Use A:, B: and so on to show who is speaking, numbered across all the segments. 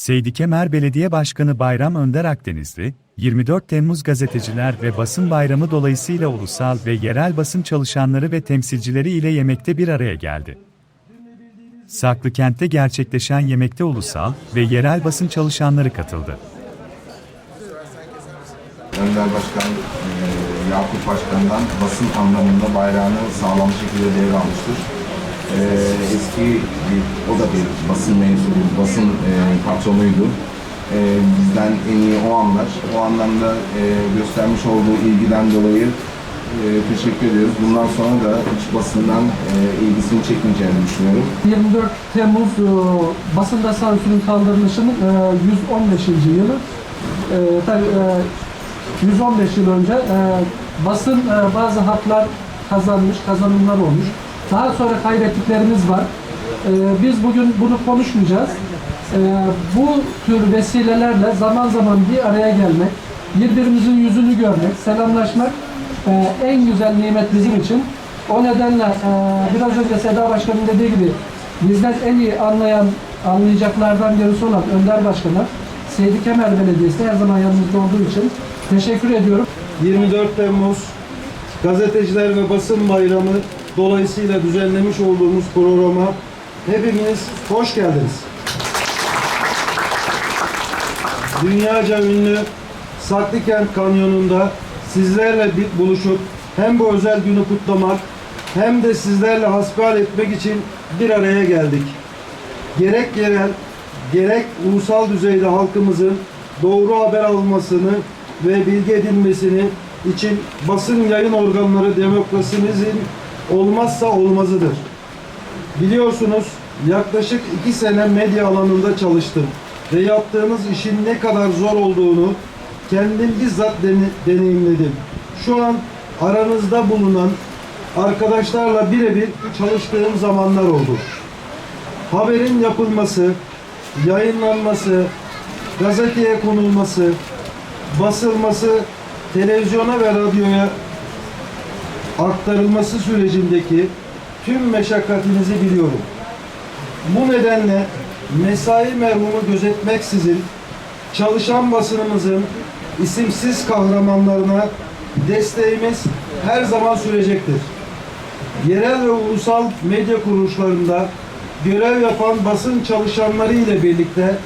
A: Seydi Kemer Belediye Başkanı Bayram Önder Akdenizli, 24 Temmuz Gazeteciler ve Basın Bayramı dolayısıyla ulusal ve yerel basın çalışanları ve temsilcileri ile yemekte bir araya geldi. Saklıkent'te gerçekleşen yemekte ulusal ve yerel basın çalışanları katıldı.
B: Önder Başkan, e, Yakup Başkan'dan basın anlamında bayrağını sağlam şekilde devralmıştır. E, eski bir, o da bir basın mensubu, basın e, patronuydu. E, bizden en iyi o anlar. O anlamda e, göstermiş olduğu ilgiden dolayı e, teşekkür ediyoruz. Bundan sonra da hiç basından e, ilgisini çekmeyeceğini düşünüyorum.
C: 24 Temmuz e, basında sansürün kaldırılışının e, 115. yılı. E, tabii e, 115 yıl önce e, basın e, bazı haklar kazanmış, kazanımlar olmuş. Daha sonra kaybettiklerimiz var. E, biz bugün bunu konuşmayacağız. E, bu tür vesilelerle zaman zaman bir araya gelmek, birbirimizin yüzünü görmek, selamlaşmak e, en güzel nimet bizim için. O nedenle e, biraz önce Seda Başkan'ın dediği gibi bizden en iyi anlayan, anlayacaklardan birisi olan Önder Başkan'a Seydi Kemer Belediyesi her zaman yanımızda olduğu için teşekkür ediyorum.
D: 24 Temmuz Gazeteciler ve Basın Bayramı dolayısıyla düzenlemiş olduğumuz programa hepiniz hoş geldiniz. Dünyaca ünlü Saklıkent Kanyonu'nda sizlerle bir buluşup hem bu özel günü kutlamak hem de sizlerle hasbihal etmek için bir araya geldik. Gerek yerel, gerek ulusal düzeyde halkımızın doğru haber almasını ve bilgi edinmesini için basın yayın organları demokrasimizin olmazsa olmazıdır. Biliyorsunuz yaklaşık iki sene medya alanında çalıştım ve yaptığınız işin ne kadar zor olduğunu kendim bizzat dene- deneyimledim. Şu an aranızda bulunan arkadaşlarla birebir çalıştığım zamanlar oldu. Haberin yapılması, yayınlanması, gazeteye konulması, basılması, televizyona ve radyoya aktarılması sürecindeki tüm meşakkatinizi biliyorum. Bu nedenle mesai merhumu gözetmeksizin çalışan basınımızın isimsiz kahramanlarına desteğimiz her zaman sürecektir. Yerel ve ulusal medya kuruluşlarında görev yapan basın çalışanları ile birlikte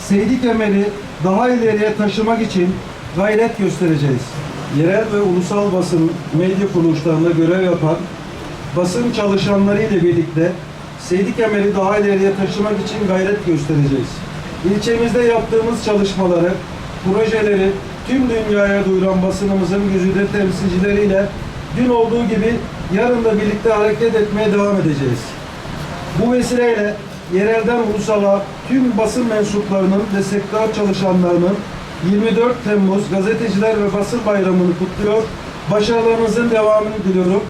D: Seydi Kemer'i daha ileriye taşımak için gayret göstereceğiz. Yerel ve ulusal basın medya kuruluşlarında görev yapan basın çalışanları ile birlikte Seydi Kemer'i daha ileriye taşımak için gayret göstereceğiz. İlçemizde yaptığımız çalışmaları, projeleri tüm dünyaya duyuran basınımızın güzide temsilcileriyle dün olduğu gibi yarın da birlikte hareket etmeye devam edeceğiz. Bu vesileyle yerelden ulusala tüm basın mensuplarının ve sektör çalışanlarının 24 Temmuz Gazeteciler ve Basın Bayramı'nı kutluyor. Başarılarınızın devamını diliyorum.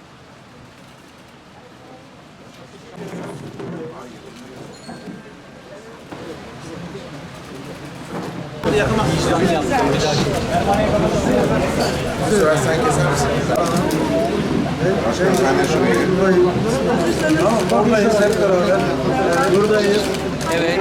B: Sen
D: hep beraber. Buradayız.
E: Evet.